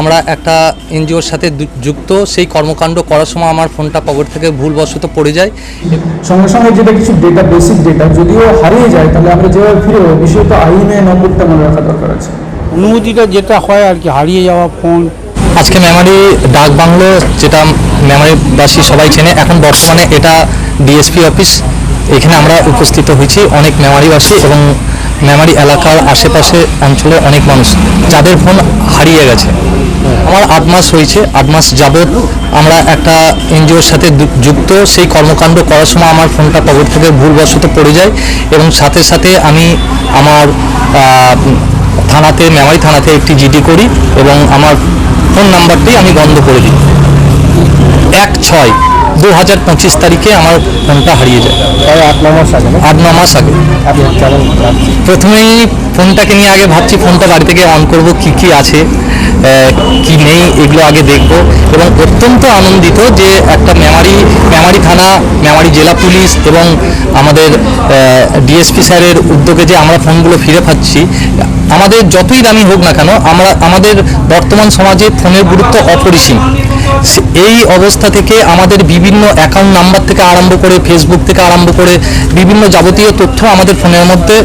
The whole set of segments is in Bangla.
আমরা একটা এনজিওর সাথে যুক্ত সেই কর্মকাণ্ড করার সময় আমার ফোনটা পকেট থেকে ভুলবশত পড়ে যায়। সঙ্গে সঙ্গে যেটা কিছু ডেটা বেসিক ডেটা যদিও হারিয়ে যায় তাহলে আমরা যেভাবে ফিরে পাবো বিষয়ত আইনে নম্বরটা মনে রাখা দরকার আছে। অনুমতিটা যেটা হয় আর কি হারিয়ে যাওয়া ফোন আজকে মেমারি ডাক বাংলো যেটা মেমারিবাসী সবাই চেনে এখন বর্তমানে এটা ডিএসপি অফিস এখানে আমরা উপস্থিত হয়েছি অনেক মেমারিবাসী এবং মেমারি এলাকার আশেপাশে অঞ্চলে অনেক মানুষ, যাদের ফোন হারিয়ে গেছে। আমার আট মাস হয়েছে আট মাস যাবৎ আমরা একটা এনজিওর সাথে যুক্ত, সেই কর্মকাণ্ড করার সময় আমার ফোনটা পকেট থেকে ভুলবশত পড়ে যায় এবং সাথে সাথে আমি আমার থানাতে, মেমারি থানাতে একটি জিডি করি এবং আমার ফোন নাম্বারটি আমি বন্ধ করে দিই। এক ছয় দু হাজার পঁচিশ তারিখে আমার ফোনটা হারিয়ে যায়। আট ন মাস আগে আট ন মাস আগে। প্রথমেই ফোনটাকে নিয়ে আগে ভাবছি ফোনটা বাড়ি থেকে অন করব কি কি আছে কি নেই এগুলো আগে দেখব। এবং অত্যন্ত আনন্দিত যে একটা মেমারি মেমারি থানা মেমারি জেলা পুলিশ এবং আমাদের ডিএসপি স্যারের উদ্যোগে যে আমরা ফোনগুলো ফিরে পাচ্ছি আমাদের যতই দামি হোক না কেন আমরা আমাদের বর্তমান সমাজে ফোনের গুরুত্ব অপরিসীম। এই অবস্থা থেকে আমাদের বিভিন্ন অ্যাকাউন্ট নাম্বার থেকে আরম্ভ করে ফেসবুক থেকে আরম্ভ করে বিভিন্ন যাবতীয় তথ্য আমাদের ফোনের মধ্যে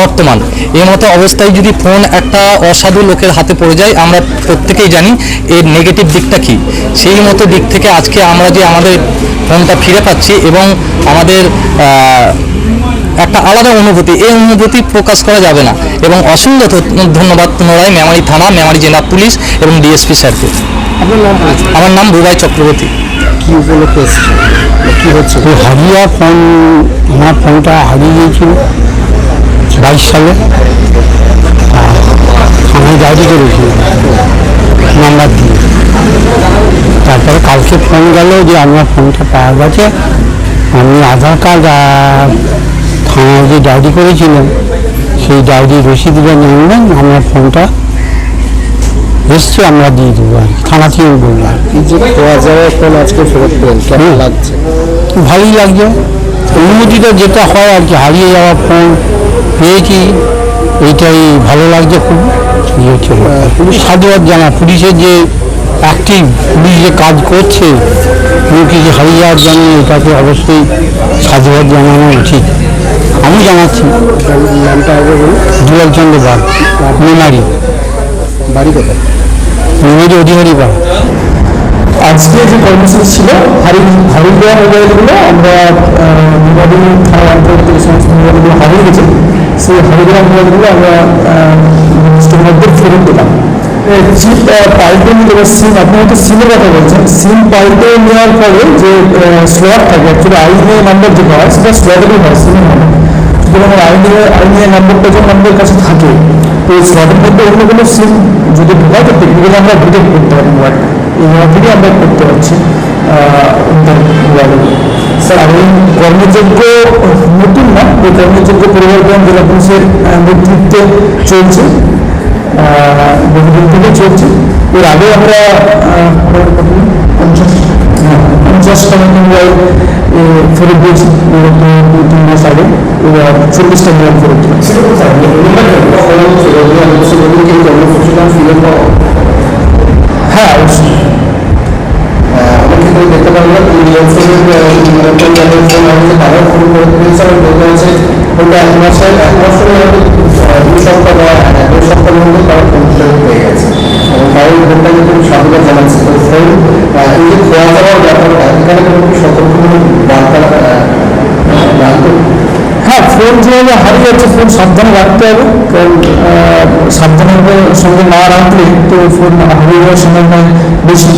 বর্তমান। এই মতো অবস্থায় যদি ফোন একটা অসাধু লোকের হাতে পড়ে যায়, আমরা প্রত্যেকেই জানি এর নেগেটিভ দিকটা কি। সেই মতো দিক থেকে আজকে আমরা যে আমাদের ফোনটা ফিরে পাচ্ছি এবং আমাদের একটা আলাদা অনুভূতি এই অনুভূতি প্রকাশ করা যাবে না। এবং অসংখ্য ধন্যবাদ পুনরায় মেমারি থানা মেমারি জেলা পুলিশ এবং ডিএসপি স্যারকে। আমার নাম বুবাই চক্রবর্তী। কি উপলক্ষে কি হচ্ছে? হারিয়ে ফোন আমার ফোনটা হারিয়ে গিয়েছিল বাইশ সালে। আমি ডায়েরি করেছি নাম্বার দিয়ে। তারপরে কালকে ফোন গেল যে আমার ফোনটা পাওয়া গেছে। আমি আধার কার্ড আর থানায় যে ডায়েরি করেছিলাম সেই ডায়েরি রসিদটা নিয়ে আমার ফোনটা। এসছে আমরা দিয়ে দেবো আর কি থানা থেকে বলল আর কি। যে খোয়া যাওয়া ফোন আজকে ফেরত পেলেন কেমন লাগছে? ভালোই লাগছে। অনুমতিটা যেটা হয় আর কি হারিয়ে যাওয়া ফোন পেয়েছি এইটাই ভালো লাগছে খুব। এই হচ্ছে পুলিশ সাধুবাদ জানা পুলিশের যে অ্যাক্টিভ পুলিশ যে কাজ করছে কোনো কিছু হারিয়ে যাওয়ার জন্য এটাকে অবশ্যই সাধুবাদ জানানো উচিত। আমি জানাচ্ছি। নামটা আগে বলুন। দুলাল চন্দ্র বাগ মেমারি। বাড়ি কোথায়? মেমারি অধিকারী বাগ। আজকে যে কর্মসূচি ছিল হারিয়ে হারিয়ে দেওয়া মোবাইলগুলো আমরা মোবাইল থানার অন্তর্গত যে সমস্ত মোবাইলগুলো হারিয়ে গেছে। সেই হারিয়ে দেওয়া মোবাইলগুলো আমরা মধ্যে ফেরত দিলাম চিপ পাল্টে নিতে সিম আপনি হয়তো সিমের কথা বলছেন। সিম পাল্টে নেওয়ার পরে যে স্লট থাকে অ্যাকচুয়ালি আইনে নাম্বার যেটা হয় সেটা স্লটেরই হয় সিমের হবে সুতরাং আইনে আইনে নাম্বারটা যখন আমাদের কাছে থাকে তো স্লটের মধ্যে অন্য কোনো সিম যদি ঢোকায় তো টেকনিক্যালি আমরা ডিটেক্ট করতে পারি মোবাইলটা এই থেকে আমরা করতে পারছি মোবাইলে স্যার এই কর্মযোগ্য নতুন না এই কর্মযোগ্য পরিবর্তন জেলা পুলিশের নেতৃত্বে চলছে বহুদিন থেকে চলছে এর আগে আমরা পঞ্চাশ হ্যাঁ, পঞ্চাশটা মতো মোবাইল এ, ফেরত দিয়েছি বিগত দু তিন মাস আগে এবার চল্লিশটা মোবাইল ফেরত দিয়েছি হ্যাঁ অবশ্যই আমরা কিন্তু দেখতে পারলাম তারা ফোন করে দিয়েছে এবং বলতে হচ্ছে ফোনটা এক মাসে এক মাসের দুই সপ্তাহ বা এক সপ্তাহের মধ্যে তারা ফোন পেয়ে গেছে এবং তাই ফোনটা কিন্তু স্বাধীনতা জানাচ্ছে তো ফোন এই যে খোয়া যাওয়ার ব্যাপারটা কোনো সতর্কমূলক বার্তা বার্তা হ্যাঁ ফোন যেভাবে হারিয়ে যাচ্ছে ফোন সাবধানে রাখতে হবে। কারণ সাবধানের সঙ্গে না রাখলে তো ফোন হারিয়ে যাওয়ার সম্ভাবনা বেশি।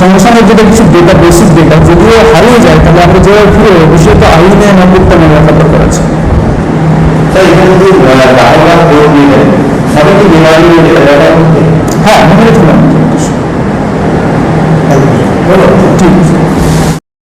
সঙ্গে সঙ্গে যেটা কিছু ডেটা বেসিক ডেটা যদিও হারিয়ে যায় তাহলে আমরা যেভাবে ফিরে বিষয়টা আইনে নম্বরটা মনে রাখা দরকার আছে তাই